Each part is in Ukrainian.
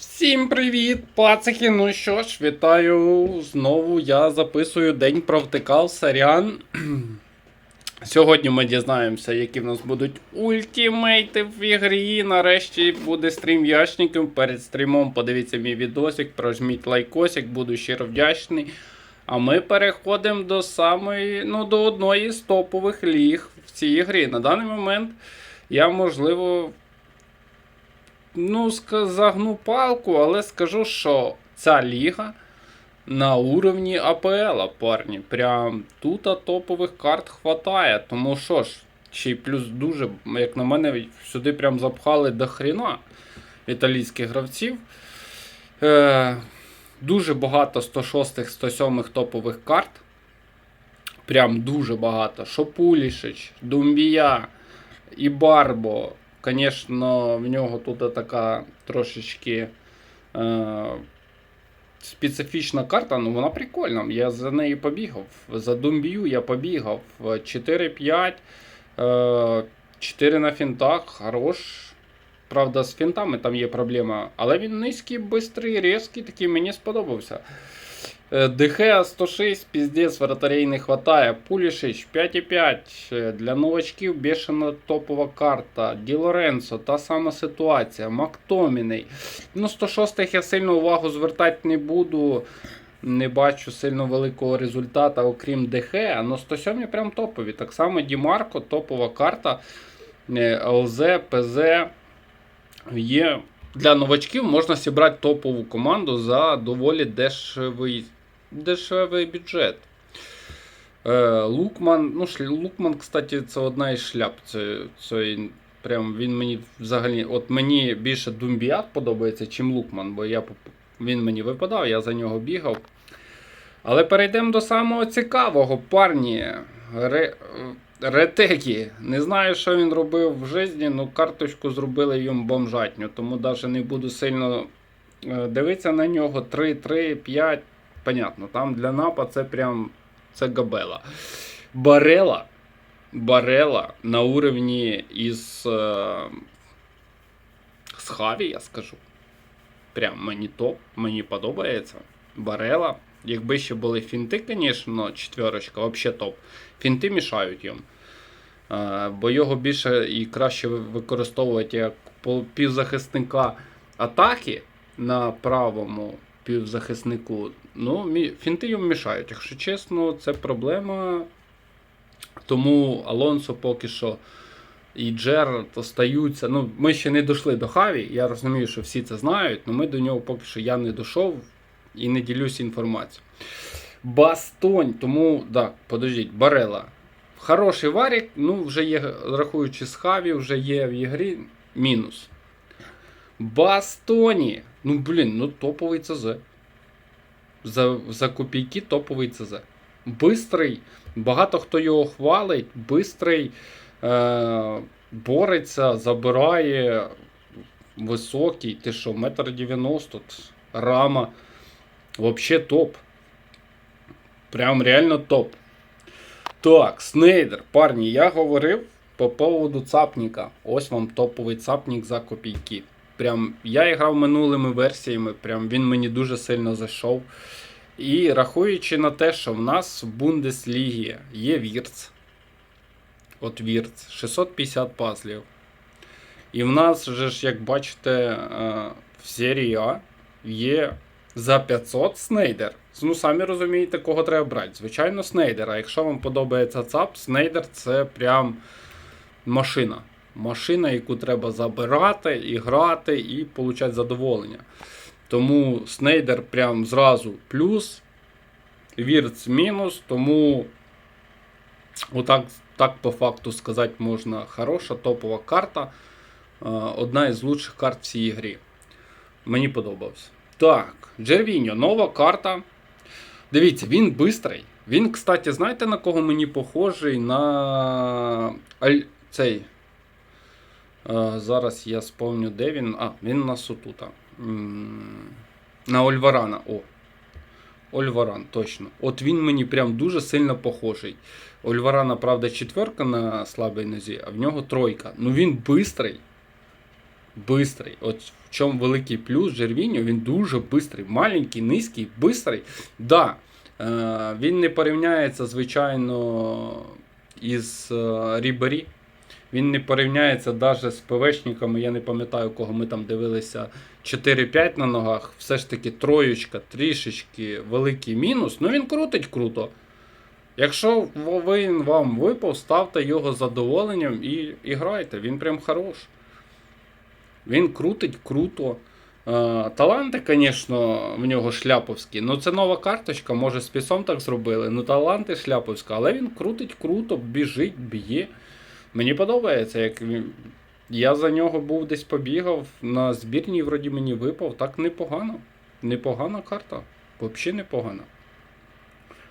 Всім привіт, пацики! Ну що ж, вітаю знову. Я записую День провтикав Сарян. Сьогодні ми дізнаємося, які в нас будуть ультимейти в ігрі. Нарешті буде стрім яшників. Перед стрімом подивіться мій відосик, прожміть лайкосик, буду щиро вдячний. А ми переходимо до самої, ну, до одної з топових ліг в цій грі. На даний момент я, можливо, ну, загну палку, але скажу, що ця ліга на уровні АПЛ, парні. Прям тут топових карт хватає. Тому що ж, ще й плюс дуже, як на мене, сюди прям запхали до хрена італійських гравців. Е, дуже багато 106 107 топових карт. Прям дуже багато. Шопулішич, Думбія і Барбо. Звісно, в нього тут така трошечки е, специфічна карта, ну вона прикольна. Я за нею побігав. За Думбію я побігав. 4-5, е, 4 на фінтах, хорош. Правда, з фінтами там є проблема. Але він низький, бистрий, різкий, такий мені сподобався. Е, ДХ 106, піздець, вратарей не хватає. Пулішич 5,5. Е, Для новачків бешена топова карта. Ді Лоренцо, та сама ситуація. Мактоміней. Ну, 106 я сильно увагу звертати не буду. Не бачу сильно великого результату, окрім ДХ. Но 107 прям топові. Так само Дімарко, топова карта. Е, ЛЗ, ПЗ. Є для новачків можна зібрати топову команду за доволі дешевий, дешевий бюджет. Е, Лукман, ну, Лукман, кстати, це одна із шляп. Це, це прям він мені взагалі. От мені більше Думбіат подобається, чим Лукман, бо я, він мені випадав, я за нього бігав. Але перейдемо до самого цікавого, парні. Ре, Ретекі. Не знаю, що він робив в житті, але карточку зробили йому бомжатню, тому навіть не буду сильно е, дивитися на нього. 3, 3, 5. Понятно, там для напа це прям це габела. Барела. Барела на уровні із е, з Хаві, я скажу. Прям мені топ, мені подобається. Барела. Якби ще були фінти, звісно, четверочка, взагалі топ. Фінти мішають йому. Е, Бо його більше і краще використовувати як півзахисника атаки на правому півзахиснику. Ну, фінти йому мішають. Якщо чесно, це проблема. Тому Алонсо поки що і Джерард остаються. Ну, ми ще не дійшли до Хаві. Я розумію, що всі це знають, але ми до нього поки що я не дійшов і не ділюся інформацією. Бастонь, тому, так, подождіть, Барела. Хороший варік, ну, вже є, рахуючи з Хаві, вже є в ігрі мінус. Бастоні. Ну, блін, ну топовий ЦЗ. За, за копійки топовий ЦЗ. Бистрий. Багато хто його хвалить. Бистрий. Е, бореться, забирає. Високий. Ти що, метр дев'яносто. Рама. Вообще топ. Прям реально топ. Так, Снейдер, парні, я говорив по поводу цапніка. Ось вам топовий цапнік за копійки. Прям я грав минулими версіями, прям він мені дуже сильно зайшов. І рахуючи на те, що в нас в Бундеслігі є Вірц. От Вірц, 650 пазлів. І в нас же ж, як бачите, е, в серії А є за 500 Снейдер. Ну, самі розумієте, кого треба брати. Звичайно, Снейдер. А якщо вам подобається ЦАП, Снейдер це прям машина. Машина, яку треба забирати, і грати, і отримати задоволення. Тому Снейдер прям зразу плюс, Вірц мінус, тому отак так по факту сказати можна хороша топова карта. Е, Одна із лучших карт в цій грі. Мені подобався. Так, Джервіньо, нова карта. Дивіться, він бистрий. Він, кстати, знаєте на кого мені похожий? На Аль... цей. Е, зараз я спомню, де він. А, він у нас отута. На Ольварана. О. Ольваран, точно. От він мені прям дуже сильно похожий. Ольварана, правда, четверка на слабій нозі, а в нього тройка. Ну він бистрий. Бистрий. От в чому великий плюс Жервіньо, він дуже бистрий. Маленький, низький, бистрий. Да, е, він не порівняється, звичайно, із е, Рібері. Він не порівняється навіть з ПВшниками. Я не пам'ятаю, кого ми там дивилися 4-5 на ногах. Все ж таки троєчка, трішечки великий мінус. Ну він крутить круто. Якщо він вам випав, ставте його задоволенням і, і грайте. Він прям хорош. Він крутить круто. Е, таланти, звісно, в нього шляповські. Ну, це нова карточка, може з пісом так зробили. Ну, таланти шляповська, але він крутить круто, біжить, б'є. Мені подобається, як. Я за нього був десь побігав, на збірній вроді мені випав, так непогано. Непогана карта. Взагалі непогана.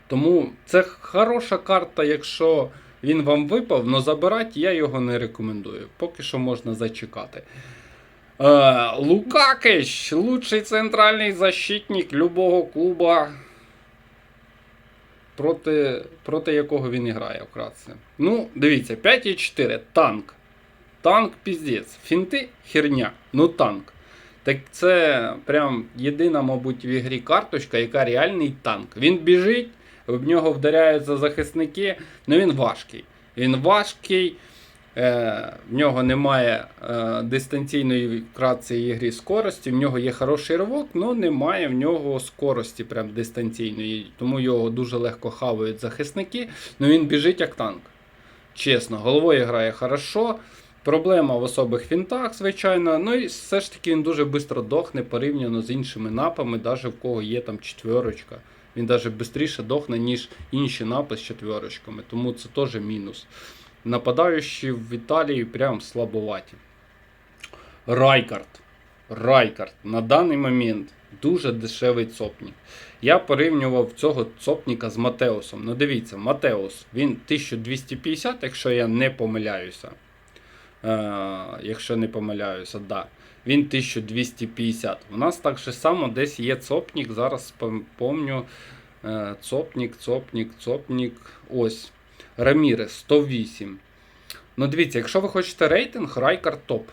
Тому це хороша карта, якщо він вам випав, але забирати я його не рекомендую. Поки що можна зачекати. Е, Лукакич, лучший центральний защитник любого клуба. Проти, проти якого він грає вкратце. Ну, дивіться, 5,4. Танк. Танк піздець. Фінти херня. Ну танк. Так це прям єдина, мабуть, в ігрі карточка, яка реальний танк. Він біжить, в нього вдаряються захисники, ну він важкий. Він важкий. Е, в нього немає е, дистанційної вкратце ігри скорості, в нього є хороший ривок, але немає в нього скорості прям дистанційної. Тому його дуже легко хавають захисники. Ну він біжить як танк. Чесно, головою грає хорошо. Проблема в особих фінтах, звичайно. Ну і все ж таки він дуже швидко дохне порівняно з іншими напами, навіть в кого є там четверочка. Він навіть швидше дохне, ніж інші напи з четверочками. Тому це теж мінус. Нападаючі в Італії прям слабоваті. Райкард. Райкард на даний момент дуже дешевий цопнік. Я порівнював цього цопніка з Матеусом. Ну дивіться, Матеус він 1250, якщо я не помиляюся. Е, якщо не помиляюся, да. Він 1250. У нас так же само десь є цопнік. Зараз пом- помню. Е, цопнік, цопнік, цопнік. Ось. Рамірес 108. Ну, дивіться, якщо ви хочете рейтинг, Райкар топ.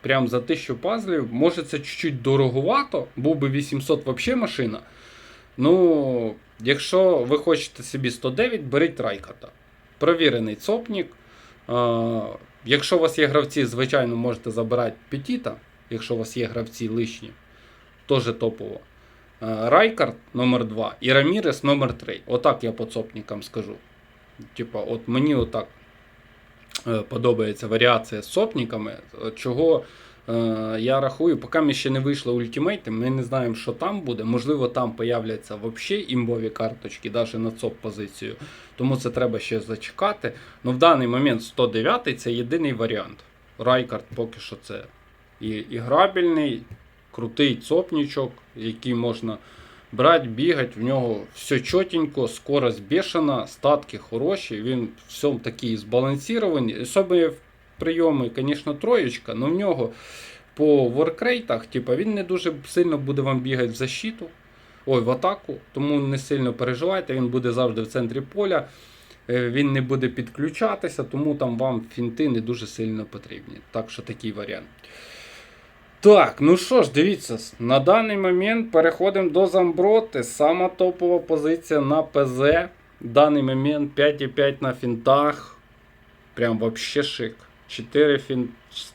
Прям за 1000 пазлів. Може це чуть-чуть дороговато, був би 800 взагалі машина. Ну, якщо ви хочете собі 109, беріть Райкарта. Провірений цопнік. Е, якщо у вас є гравці, звичайно, можете забирати Петіта, якщо у вас є гравці лишні, теж топово. Е, Райкард номер 2 і Рамірес номер 3. Отак я по цопникам скажу. Типа, от мені отак е, подобається варіація з цопниками. Е, Чого е, я рахую, поки ми ще не вийшли ультимейти, ми не знаємо, що там буде. Можливо, там появляться взагалі імбові карточки, навіть на ЦОП позицію. Тому це треба ще зачекати. Ну в даний момент 109 це єдиний варіант. Райкард поки що це і, і грабельний, крутий цопнічок, який можна брати, бігати. В нього все чотенько, скорость бешена, статки хороші, він всьому такий збалансований. Особливо в прийоми, звісно, троєчка, але в нього по воркрейтах, типа, він не дуже сильно буде вам бігати в защиту. Ой, в атаку, тому не сильно переживайте, він буде завжди в центрі поля. Е, Він не буде підключатися, тому там вам фінти не дуже сильно потрібні. Так що такий варіант. Так, ну що ж, дивіться, на даний момент переходимо до Замброти. Сама топова позиція на ПЗ. В даний момент 5,5 на фінтах. Прям вообще шик. 4, фін...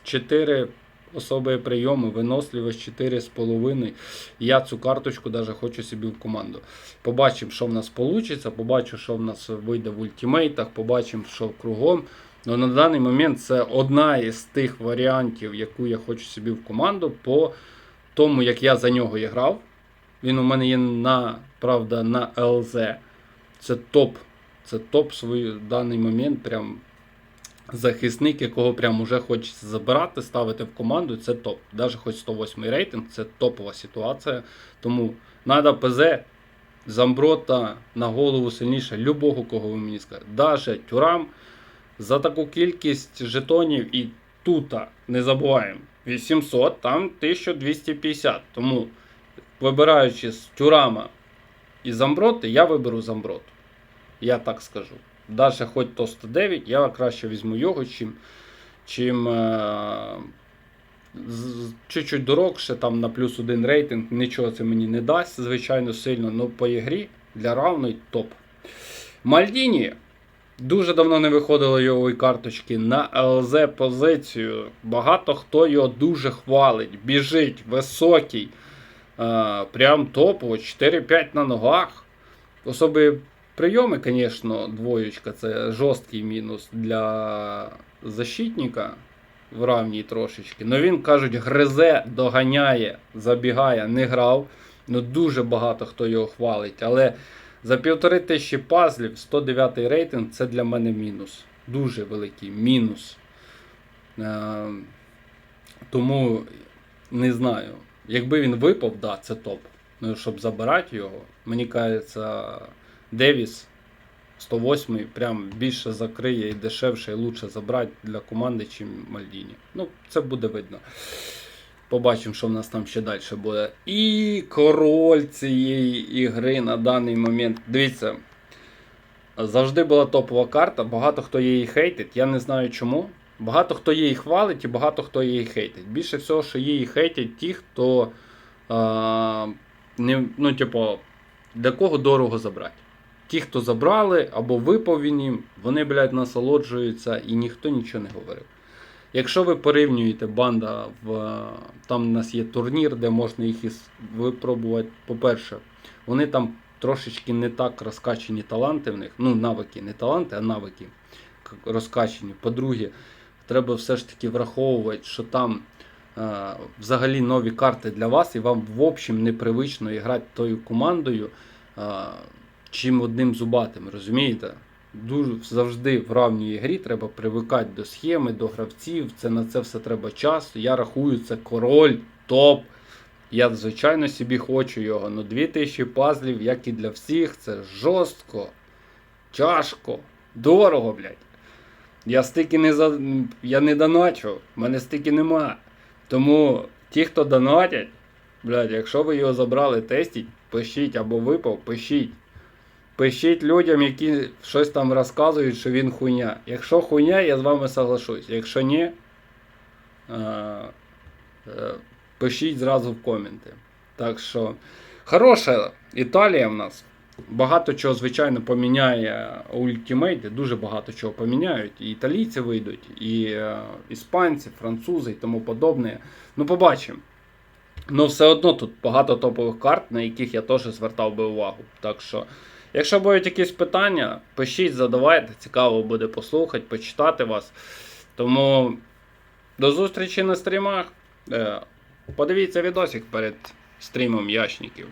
4 особи прийоми, виносливість 4,5. Я цю карточку даже хочу собі в команду. Побачимо, що в нас вийде, побачу, що в нас вийде в ультимейтах, побачимо, що кругом. Ну, на даний момент це одна із тих варіантів, яку я хочу собі в команду, по тому, як я за нього і грав. Він у мене є на, правда, на ЛЗ. Це топ. Це топ свій даний момент. Прям захисник, якого прям уже хочеться забирати, ставити в команду. Це топ. Навіть хоч 108 рейтинг, це топова ситуація. Тому треба ПЗ. Замброта на голову сильніше любого, кого ви мені скажете. Даже Тюрам за таку кількість жетонів і тут не забуваємо 800, там 1250. Тому, вибираючи з Тюрама і Замброти, я виберу Замброту. Я так скажу. Даже хоч то 109, я краще візьму його, чим, чим е, чуть-чуть дорогше, там на плюс один рейтинг, нічого це мені не дасть, звичайно, сильно, але по ігрі для равної топ. Мальдіні. Дуже давно не виходило його карточки на ЛЗ позицію. Багато хто його дуже хвалить, біжить, високий. Е, прям топово, 4-5 на ногах. Особи прийоми, звісно, двоєчка це жорсткий мінус для защитника в равній трошечки. Но він, кажуть, гризе, доганяє, забігає, не грав. Ну дуже багато хто його хвалить. Але за півтори тисячі пазлів 109 рейтинг це для мене мінус. Дуже великий мінус. Е, тому не знаю. Якби він випав, да, це топ. Ну, щоб забирати його, мені кажеться, Девіс 108 прям більше закриє і дешевше, і лучше забрати для команди, чим Мальдіні. Ну, це буде видно. Побачимо, що в нас там ще далі буде. І король цієї ігри на даний момент. Дивіться. Завжди була топова карта, багато хто її хейтить, я не знаю чому. Багато хто її хвалить і багато хто її хейтить. Більше всього, що її хейтять ті, хто а, не, ну, типу, для кого дорого забрати. Ті, хто забрали або випав він їм, вони, блядь, насолоджуються і ніхто нічого не говорив. Якщо ви порівнюєте банда, в, там у нас є турнір, де можна їх випробувати. По-перше, вони там трошечки не так розкачені таланти в них. Ну, навики, не таланти, а навики розкачені. По-друге, треба все ж таки враховувати, що там е, взагалі нові карти для вас, і вам в общем непривично грати тою командою, е, чим одним зубатим, розумієте? Дуже завжди в равній грі треба привикати до схеми, до гравців. Це на це все треба час. Я рахую, це король, топ. Я, звичайно, собі хочу його. Ну 2000 пазлів, як і для всіх, це жорстко, тяжко, дорого, блядь. Я стільки не за. Я не доначу, в мене стільки нема. Тому ті, хто донатять, блядь, якщо ви його забрали, тестіть, пишіть або випав, пишіть. Пишіть людям, які щось там розказують, що він хуйня. Якщо хуйня, я з вами соглашусь. Якщо ні, е, е, пишіть зразу в коменти. Так що, хороша Італія в нас. Багато чого, звичайно, поміняє ультимейти, дуже багато чого поміняють. І італійці вийдуть, і е, іспанці, французи і тому подобне. Ну, побачимо. Ну, все одно тут багато топових карт, на яких я теж звертав би увагу. Так що, якщо будуть якісь питання, пишіть, задавайте, цікаво буде послухати, почитати вас. Тому до зустрічі на стрімах. Е, Подивіться відосик перед стрімом ящників.